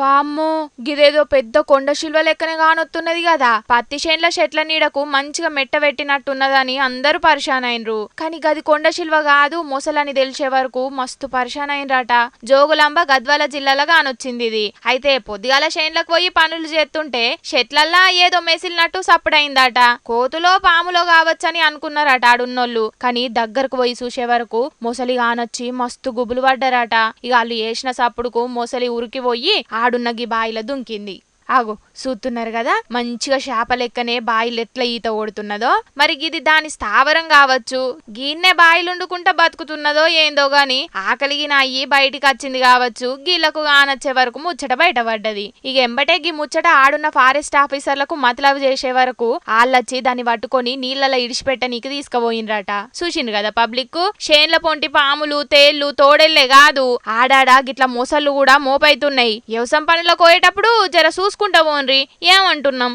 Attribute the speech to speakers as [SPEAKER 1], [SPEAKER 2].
[SPEAKER 1] వామ్మో గిదేదో పెద్ద కొండ శిల్వ లెక్కనే కానొత్తున్నది కదా పత్తి చేన్ల చెట్ల నీడకు మంచిగా మెట్ట పెట్టినట్టున్నదని అందరూ పరిశాన్ అయినరు కానీ గది కొండ శిల్వ కాదు మొసలని తెలిసే వరకు మస్తు పరిశాన్ అయినరట జోగులాంబ గద్వాల జిల్లాలో కానొచ్చింది ఇది అయితే పొద్దుగాల చేన్లకు పోయి పనులు చేస్తుంటే చెట్లల్లా ఏదో మెసిలినట్టు సప్పుడైందట. కోతులో పాములో కావచ్చని అనుకున్నారట ఆడున్నోళ్ళు. కానీ దగ్గరకు పోయి చూసే వరకు మొసలి కానొచ్చి మస్తు గుబులు పడ్డారట. ఇక వాళ్ళు వేసిన సప్పుడుకు మొసలి ఉరికి పోయి ఆడున్న గిబాయిల దుంకింది. ఆగు చూస్తున్నారు కదా మంచిగా చేప లెక్కనే బాయిలు ఎట్లా ఈత ఓడుతున్నదో మరి గిది దాని స్థావరం కావచ్చు. గీన్నే బాయిలుండుకుంటా బతుకుతున్నదో ఏందో గాని ఆకలిగి నాయి బయటికి వచ్చింది కావచ్చు. గీళ్ళకు కానొచ్చే వరకు ముచ్చట బయటపడ్డది ఇక ఎంబటే గీ ముచ్చట ఆడున్న ఫారెస్ట్ ఆఫీసర్లకు మతలవు చేసే వరకు ఆళ్ళొచ్చి దాన్ని పట్టుకొని నీళ్ళలో ఇడిచిపెట్టనీకి తీసుకుపోయినరట. చూసిండు కదా పబ్లిక్ షేన్ల పొంటి పాములు తేళ్ళు తోడెళ్ళే కాదు. ఆడాడ గిట్ల మొసళ్ళు కూడా మోపైతున్నాయి. వ్యవసాయం పనులకు పోయేటప్పుడు జర చూసుకుంటా పోన్రి ఏమంటున్నాం?